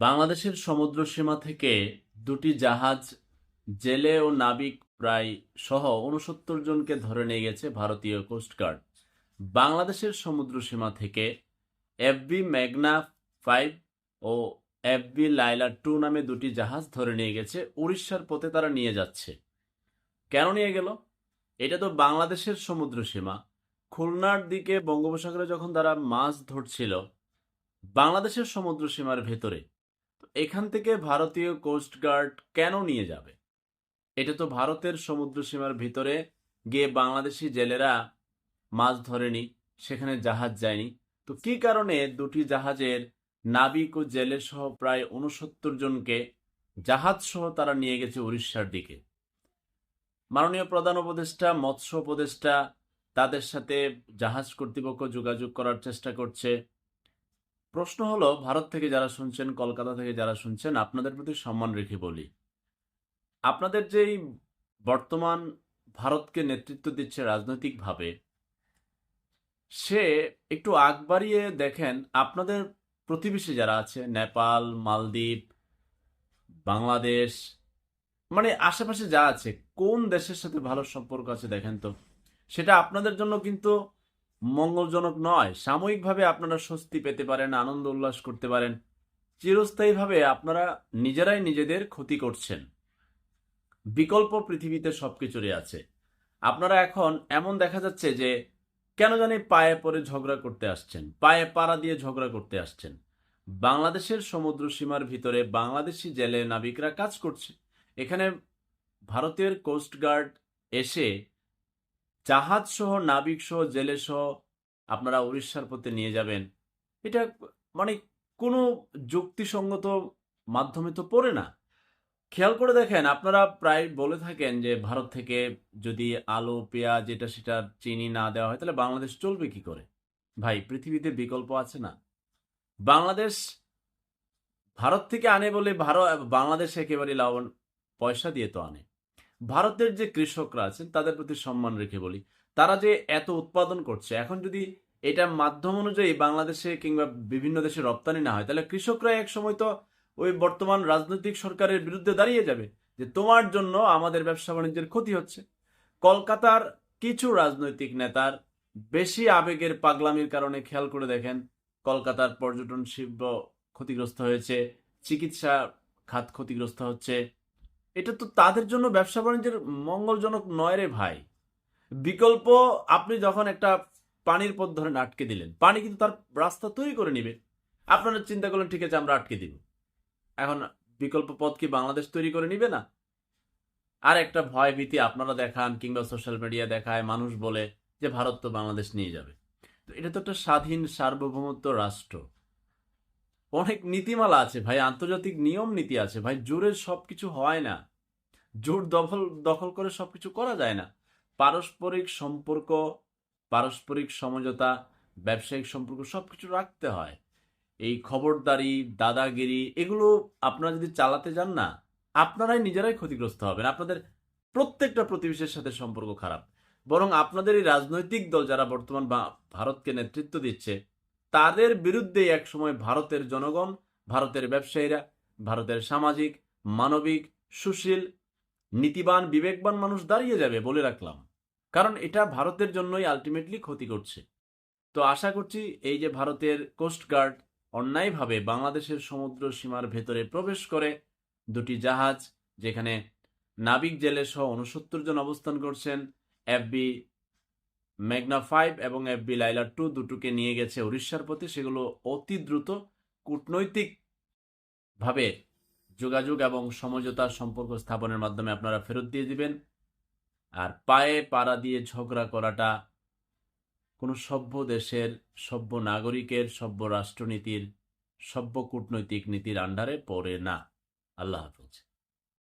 বাংলাদেশের সমুদ্র সীমা থেকে দুটি জাহাজ, জেলে ও নাবিক প্রায় সহ উনসত্তর জনকে ধরে নিয়ে গেছে ভারতীয় কোস্টগার্ড বাংলাদেশের সমুদ্র সীমা থেকে এফবি ম্যাগনা ফাইভ ও এফবি লাইলা টু নামে দুটি জাহাজ ধরে নিয়ে গেছে, উড়িষ্যার পথে তারা নিয়ে যাচ্ছে। কেন নিয়ে গেল? এটা তো বাংলাদেশের সমুদ্র সীমা। খুলনার দিকে বঙ্গোপসাগরে যখন তারা মাছ ধরছিল, বাংলাদেশের সমুদ্র সীমার ভেতরে এখান থেকে ভারতীয় কোস্টগার্ড কেন নিয়ে যাবে? এটা তো ভারতের সমুদ্র সীমার ভিতরে গিয়ে বাংলাদেশি জেলেরা মাছ ধরেনি, সেখানে জাহাজ যায়নি। তো কি কারণে দুটি জাহাজের নাবিক ও জেলে সহ প্রায় উনসত্তর জনকে জাহাজ সহ তারা নিয়ে গেছে উড়িষ্যার দিকে? মাননীয় প্রধান উপদেষ্টা, মৎস্য উপদেষ্টা তাদের সাথে জাহাজ কর্তৃপক্ষ যোগাযোগ করার চেষ্টা করছে। প্রশ্ন হলো, ভারত থেকে যারা শুনছেন, কলকাতা থেকে যারা শুনছেন, আপনাদের প্রতি সম্মান রেখে বলি। আপনাদের যেই বর্তমান ভারতকে নেতৃত্ব দিচ্ছে রাজনৈতিকভাবে, সে একটু আগ বাড়িয়ে দেখেন, আপনাদের প্রতিবেশী যারা আছে, নেপাল, মালদ্বীপ, বাংলাদেশ মানে আশেপাশে যা আছে, কোন দেশের সাথে ভালো সম্পর্ক আছে দেখেন তো? সেটা আপনাদের জন্য কিন্তু মঙ্গলজনক নয়, সাময়িকভাবে আপনারা স্বস্তি পেতে পারেন, আনন্দ উল্লাস করতে পারেন। চিরস্থায়ীভাবে আপনারা নিজেরাই নিজেদের ক্ষতি করছেন। বিকল্প পৃথিবীতে সবকিছুরই আছে। আপনারা এখন এমন দেখা যাচ্ছে যে কেন জানি পায়ে পরে ঝগড়া করতে আসছেন, পায়ে পাড়া দিয়ে ঝগড়া করতে আসছেন। বাংলাদেশের সমুদ্র সীমার ভিতরে বাংলাদেশি জেলে নাবিকরা কাজ করছে। এখানে ভারতের কোস্টগার্ড এসে জাহাজ সহ নাবিক সহ জেলে সহ আপনারা উড়িষ্যার পথে নিয়ে যাবেন। এটা মানে কোনো যুক্তিসঙ্গত মাধ্যমে তো পড়ে না। খেয়াল করে দেখেন, আপনারা প্রায় বলে থাকেন যে ভারত থেকে যদি আলু, পেঁয়াজ এটা সেটা চিনি না দেওয়া হয়, তাহলে বাংলাদেশ চলবে কি করে? ভাই, পৃথিবীতে বিকল্প আছে না। বাংলাদেশ, ভারত থেকে আনে বলে ভারত, বাংলাদেশ একেবারে লাভবান পয়সা দিয়ে তো আনে। ভারতের যে কৃষকরা আছেন, তাদের প্রতি সম্মান রেখে বলি। তারা যে এত উৎপাদন করছে, এখন যদি এটা মাধ্যম অনুযায়ী বাংলাদেশে কিংবা বিভিন্ন দেশে রপ্তানি না হয়, তাহলে কৃষকরা এক সময় তো ওই বর্তমান রাজনৈতিক সরকারের বিরুদ্ধে দাঁড়িয়ে যাবে, যে তোমার জন্য আমাদের ব্যবসা বাণিজ্যের ক্ষতি হচ্ছে। কলকাতার কিছু রাজনৈতিক নেতার বেশি আবেগের পাগলামির কারণে খেয়াল করে দেখেন, কলকাতার পর্যটন শিল্প ক্ষতিগ্রস্ত হয়েছে, চিকিৎসা খাত ক্ষতিগ্রস্ত হচ্ছে এটা তো তাদের জন্য ব্যবসা বাণিজ্যের মঙ্গলজনক নয় রে ভাই। বিকল্প, আপনি যখন একটা পানির পথ ধরেন আটকে দিলেন, পানি কিন্তু তার রাস্তা তৈরি করে নিবে। আপনারা চিন্তা করলেন, ঠিক আছে, আমরা আটকে দিব। এখন বিকল্প পথ কি বাংলাদেশ তৈরি করে নিবে না? আর একটা ভয় ভীতি আপনারা দেখান, কিংবা সোশ্যাল মিডিয়া দেখায়, মানুষ বলে যে, ভারত তো বাংলাদেশ নিয়ে যাবে। তো এটা তো একটা স্বাধীন সার্বভৌমত্ব রাষ্ট্র। অনেক নীতিমালা আছে ভাই, আন্তর্জাতিক নিয়ম নীতি আছে ভাই জোরে সবকিছু হয় না। জোর দখল দখল করে সবকিছু করা যায় না। পারস্পরিক সম্পর্ক, পারস্পরিক সমঝোতা, ব্যবসায়িক সম্পর্ক সবকিছু রাখতে হয়। এই খবরদারি, দাদাগিরি, এগুলো আপনারা যদি চালাতে যান না, আপনারাই নিজেরাই ক্ষতিগ্রস্ত হবেন। আপনাদের প্রত্যেকটা প্রতিবেশীর সাথে সম্পর্ক খারাপ। বরং আপনাদের এই রাজনৈতিক দল যারা বর্তমান ভারতকে নেতৃত্ব দিচ্ছে তাদের বিরুদ্ধে একসময় ভারতের জনগণ, ভারতের ব্যবসায়ীরা, ভারতের সামাজিক, মানবিক, সুশীল, নীতিবান, বিবেকবান মানুষ দাঁড়িয়ে যাবে বলে রাখলাম। কারণ এটা ভারতের জন্যই আলটিমেটলি ক্ষতি করছে। তো আশা করছি এই যে ভারতের কোস্টগার্ড অন্যায়ভাবে বাংলাদেশের সমুদ্র সীমার ভেতরে প্রবেশ করে, দুটি জাহাজ, যেখানে নাবিক জেলে সহ উনসত্তর জন অবস্থান করছেন এফবি মেঘনা ফাইভ এবং এফবি লাইলা টু দুটোকে নিয়ে গেছে উড়িষ্যার প্রতি। সেগুলো অতি দ্রুত কূটনৈতিক ভাবে যোগাযোগ এবং সমঝোতার সম্পর্ক স্থাপনের মাধ্যমে আপনারা ফেরত দিয়ে দিবেন। আর পায়ে পাড়া দিয়ে ঝগড়া করাটা কোনো সভ্য দেশের, সভ্য নাগরিকের, সভ্য রাষ্ট্রনীতির, সভ্য কূটনৈতিক নীতির আন্ডারে পড়ে না। আল্লাহ হাফিজ।